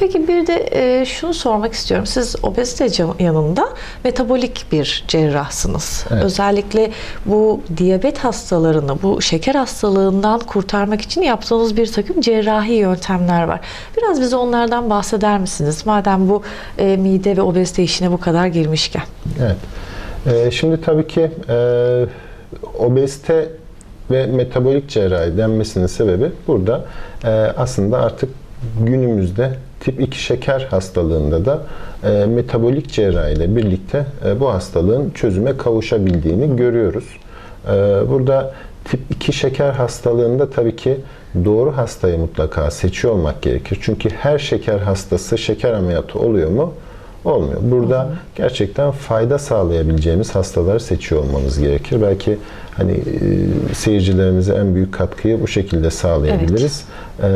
Peki bir de e, şunu sormak istiyorum. Siz obezite yanında metabolik bir cerrahsınız. Evet. Özellikle bu diyabet hastalarını, bu şeker hastalığından kurtarmak için yaptığınız bir takım cerrahi yöntemler var. Biraz bize onlardan bahseder misiniz? Madem bu e, mide ve obezite işine bu kadar girmişken. Evet. Ee, şimdi tabii ki e, obezite ve metabolik cerrahi denmesinin sebebi burada e, aslında artık günümüzde tip 2 şeker hastalığında da e, metabolik cerrahi ile birlikte e, bu hastalığın çözüme kavuşabildiğini görüyoruz. E, burada tip 2 şeker hastalığında tabii ki doğru hastayı mutlaka seçiyor olmak gerekir. Çünkü her şeker hastası şeker ameliyatı oluyor mu? Olmuyor. Burada gerçekten fayda sağlayabileceğimiz hastaları seçiyor olmamız gerekir. Belki hani e, seyircilerimize en büyük katkıyı bu şekilde sağlayabiliriz. E,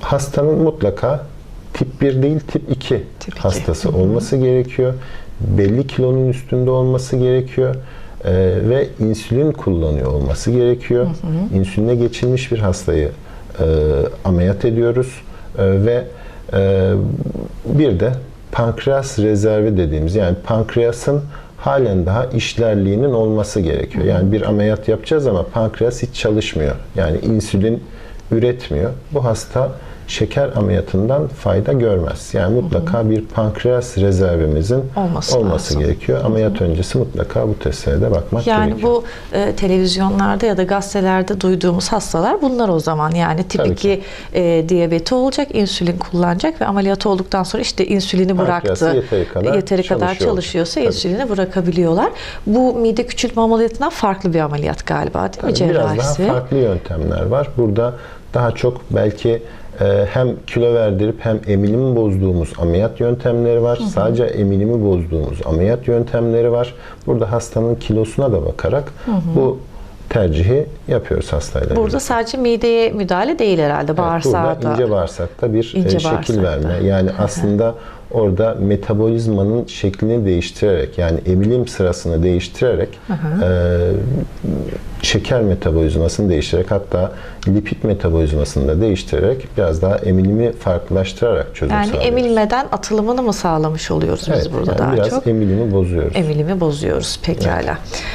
hastanın mutlaka tip 1 değil tip 2 Tip iki. hastası olması gerekiyor. Belli kilonun üstünde olması gerekiyor. E, ve insülin kullanıyor olması gerekiyor. İnsüline geçilmiş bir hastayı e, ameliyat ediyoruz E, ve e, bir de pankreas rezervi dediğimiz yani pankreasın halen daha işlerliğinin olması gerekiyor. Yani bir ameliyat yapacağız ama pankreas hiç çalışmıyor. Yani insülin üretmiyor. Bu hasta şeker ameliyatından fayda görmez. Yani mutlaka bir pankreas rezervimizin Olması olması, lazım. gerekiyor. Ameliyat öncesi mutlaka bu testlere de bakmak Yani gerekiyor. bu e, televizyonlarda ya da gazetelerde duyduğumuz hastalar bunlar o zaman. Yani tip Tabii 2 e, diyabeti olacak, insülin kullanacak ve ameliyat olduktan sonra işte insülini bıraktı. yeteri kadar yeteri kadar çalışıyor çalışıyorsa Tabii. insülini bırakabiliyorlar. Bu mide küçültme ameliyatından farklı bir ameliyat galiba değil mi Yani Biraz cerrahisi? daha farklı yöntemler var. Burada daha çok belki e, hem kilo verdirip hem emilimi bozduğumuz ameliyat yöntemleri var. Sadece emilimi bozduğumuz ameliyat yöntemleri var. Burada hastanın kilosuna da bakarak bu tercihi yapıyoruz hastayla. Burada birlikte. sadece mideye müdahale değil herhalde. Evet, Bağırsağa burada da. ince bağırsakta bir İnce e, şekil bağırsakta. verme. Yani aslında orada metabolizmanın şeklini değiştirerek yani emilim sırasını değiştirerek e, şeker metabolizmasını değiştirerek hatta lipid metabolizmasını da değiştirerek biraz daha emilimi farklılaştırarak çözüm Yani sağlıyoruz. emilmeden atılımını mı sağlamış oluyoruz biz Evet, burada yani daha biraz çok? emilimi bozuyoruz. Emilimi bozuyoruz pekala.